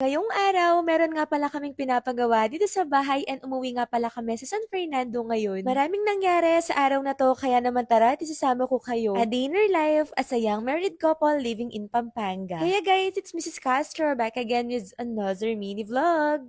Ngayong araw, meron nga pala kaming pinapagawa dito sa bahay and umuwi nga pala kami sa San Fernando ngayon. Maraming nangyari sa araw na to kaya naman tara, isasama ko kayo. A dinner life as a young married couple living in Pampanga. Kaya guys, it's Mrs. Castro back again with another mini vlog.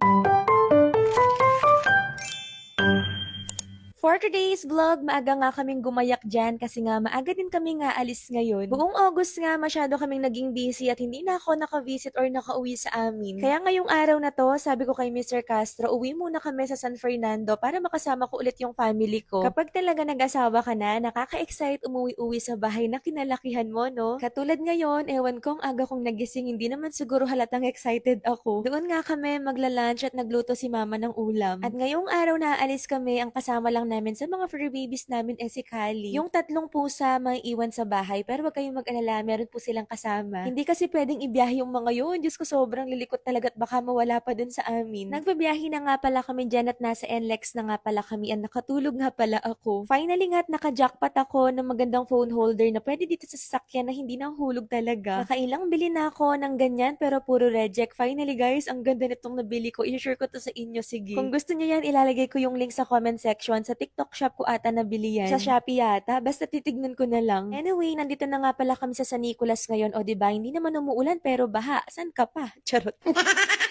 For today's vlog, maaga nga kaming gumayak dyan kasi nga maaga din kami nga alis ngayon. Buong August nga masyado kaming naging busy at hindi na ako naka-visit or nakauwi sa amin. Kaya ngayong araw na to, sabi ko kay Mr. Castro, uwi muna kami sa San Fernando para makasama ko ulit yung family ko. Kapag talaga nag-asawa ka na, nakaka-excite umuwi-uwi sa bahay na kinalakihan mo, no? Katulad ngayon, ewan kong aga kong nagising, hindi naman siguro halatang excited ako. Doon nga kami magla-lunch at nagluto si mama ng ulam. At ngayong araw na alis kami, ang kasama lang namin sa mga fur babies namin ay si Kali. Yung tatlong pusa may iwan sa bahay pero wag kayong mag-alala, meron po silang kasama. Hindi kasi pwedeng ibiyahe yung mga yun. Diyos ko sobrang lilikot talaga at baka mawala pa dun sa amin. Nagbabiyahe na nga pala kami dyan at nasa NLEX na nga pala kami at nakatulog nga pala ako. Finally nga at naka-jackpot ako ng magandang phone holder na pwede dito sa sasakyan na hindi nahulog talaga. Nakailang bili na ako ng ganyan pero puro reject. Finally guys, ang ganda nitong nabili ko. I-share ko to sa inyo, sige. Kung gusto niyo yan, ilalagay ko yung link sa comment section. Sa TikTok shop ko ata nabili yan. Sa Shopee yata. Basta titignan ko na lang. Anyway, nandito na nga pala kami sa San Nicolas ngayon. O diba, hindi naman umuulan pero baha. San ka pa? Charot.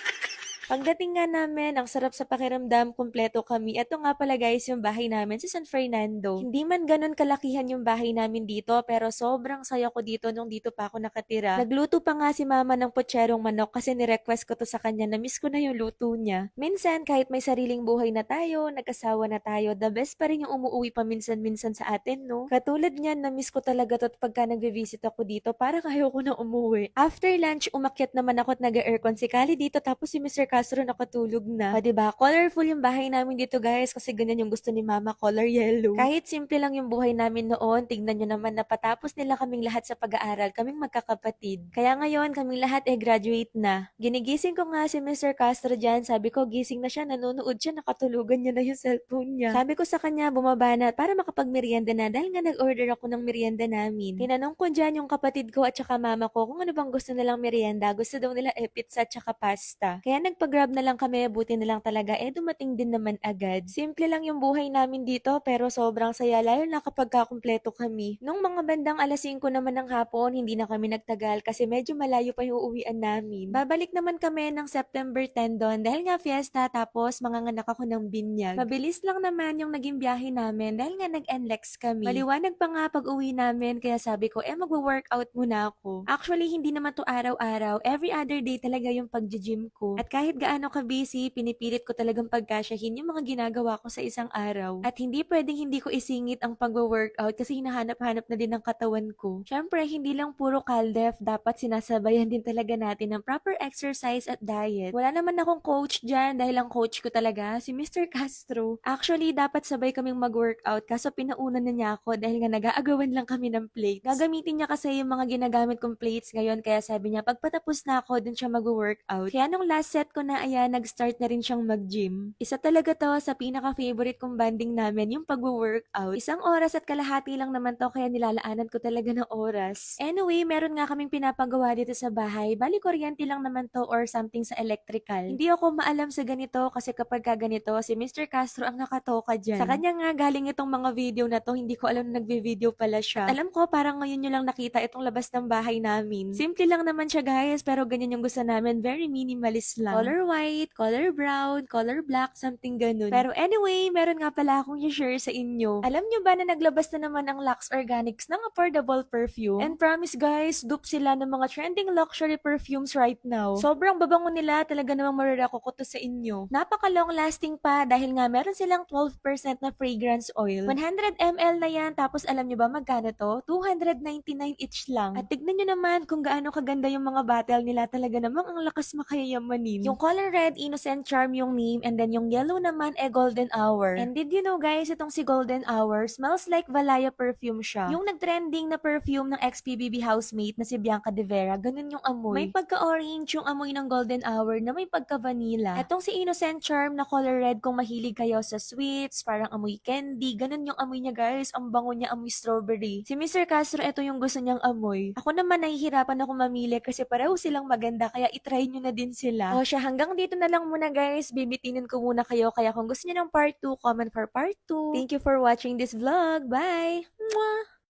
Pagdating nga namin, ang sarap sa pakiramdam, kumpleto kami. Ito nga pala guys, yung bahay namin sa San Fernando. Hindi man ganun kalakihan yung bahay namin dito, pero sobrang saya ko dito nung dito pa ako nakatira. Nagluto pa nga si mama ng potserong manok kasi nirequest ko to sa kanya, na-miss ko na yung luto niya. Minsan, kahit may sariling buhay na tayo, nag-asawa na tayo, the best pa rin yung umuwi pa minsan-minsan sa atin, no? Katulad niyan, na-miss ko talaga to pagka nagbe-visit ako dito, parang ayaw ko na umuwi. After lunch, umakyat naman ako at nag-aircon si Kali dito, tapos si Mr. Castro nakatulog na. O, diba? Colorful yung bahay namin dito, guys, kasi ganyan yung gusto ni Mama, color yellow. Kahit simple lang yung buhay namin noon, tignan nyo naman na patapos nila kaming lahat sa pag-aaral, kaming magkakapatid. Kaya ngayon, kaming lahat eh graduate na. Ginigising ko nga si Mr. Castro dyan, sabi ko, gising na siya, nanonood siya, nakatulugan niya na yung cellphone niya. Sabi ko sa kanya, bumaba na para makapag-merienda na dahil nga nag-order ako ng merienda namin. Tinanong ko dyan yung kapatid ko at saka mama ko kung ano bang gusto nilang merienda. Gusto daw nila eh pizza at saka pasta. Kaya nagpa-grab na lang kami, buti na lang talaga eh dumating din naman agad. Simple lang yung buhay namin dito pero sobrang saya lalo na kapag kakumpleto kami. Nung mga bandang alas 5 naman ng hapon, hindi na kami nagtagal kasi medyo malayo pa yung uuwian namin. Babalik naman kami ng September 10 doon dahil nga fiesta tapos manganganak ako ng binyag. Mabilis lang naman yung naging biyahe namin dahil nga nag-NLEX kami. Maliwanag pa nga pag uwi namin kaya sabi ko eh magwo-workout muna ako. Actually hindi naman to araw-araw. Every other day talaga yung pag-gym ko. At kahit gaano ka busy, pinipilit ko talagang pagkasyahin yung mga ginagawa ko sa isang araw. At hindi pwedeng hindi ko isingit ang pag-workout kasi hinahanap-hanap na din ang katawan ko. Syempre, hindi lang puro kaldef, dapat sinasabayan din talaga natin ng proper exercise at diet. Wala naman akong coach dyan dahil ang coach ko talaga si Mr. Castro. Actually, dapat sabay kaming mag-workout kaso pinauna na niya ako dahil nga nag-aagawan lang kami ng plates. Gagamitin niya kasi yung mga ginagamit kong plates ngayon kaya sabi niya pagpatapos na ako dun siya mag-workout. Kaya nung last set ko na ayan, nag-start na rin siyang mag-gym. Isa talaga to sa pinaka-favorite kong banding namin, yung pag-workout. Isang oras at kalahati lang naman to kaya nilalaanan ko talaga ng oras. Anyway, meron nga kaming pinapagawa dito sa bahay. Bali, kuryente lang naman to or something sa electrical. Hindi ako maalam sa ganito kasi kapag ka ganito, si Mr. Castro ang nakatoka dyan. Sa kanya nga galing itong mga video na to, hindi ko alam na nagbe-video pala siya. At alam ko, parang ngayon nyo lang nakita itong labas ng bahay namin. Simple lang naman siya guys, pero ganyan yung gusto namin. Very minimalist lang. Color white, color brown, color black, something ganun. Pero anyway, meron nga pala akong i-share sa inyo. Alam nyo ba na naglabas na naman ang Lux Organics ng affordable perfume? And promise guys, dupe sila ng mga trending luxury perfumes right now. Sobrang babango nila, talaga namang mararako ko to sa inyo. Napaka long lasting pa dahil nga meron silang 12% na fragrance oil. 100 ml na yan, tapos alam nyo ba magkano to? 299 each lang. At tignan nyo naman kung gaano kaganda yung mga bottle nila, talaga namang ang lakas makayamanin. Yung color red, Innocent Charm yung name, and then yung yellow naman, eh, Golden Hour. And did you know guys, itong si Golden Hour, smells like Valaya perfume siya. Yung nag-trending na perfume ng ex-PBB housemate na si Bianca De Vera, ganun yung amoy. May pagka-orange yung amoy ng Golden Hour na may pagka-vanilla. Etong si Innocent Charm na color red, kung mahilig kayo sa sweets, parang amoy candy, ganun yung amoy niya guys. Ang bango niya, amoy strawberry. Si Mr. Castro, ito yung gusto niyang amoy. Ako naman nahihirapan ako mamili kasi pareho silang maganda, kaya itry nyo na din sila. O siya, hanggang dito na lang muna guys. Bibitinin ko muna kayo, kaya kung gusto niyo ng part 2, comment for part 2. Thank you for watching this vlog. Bye! Mwah!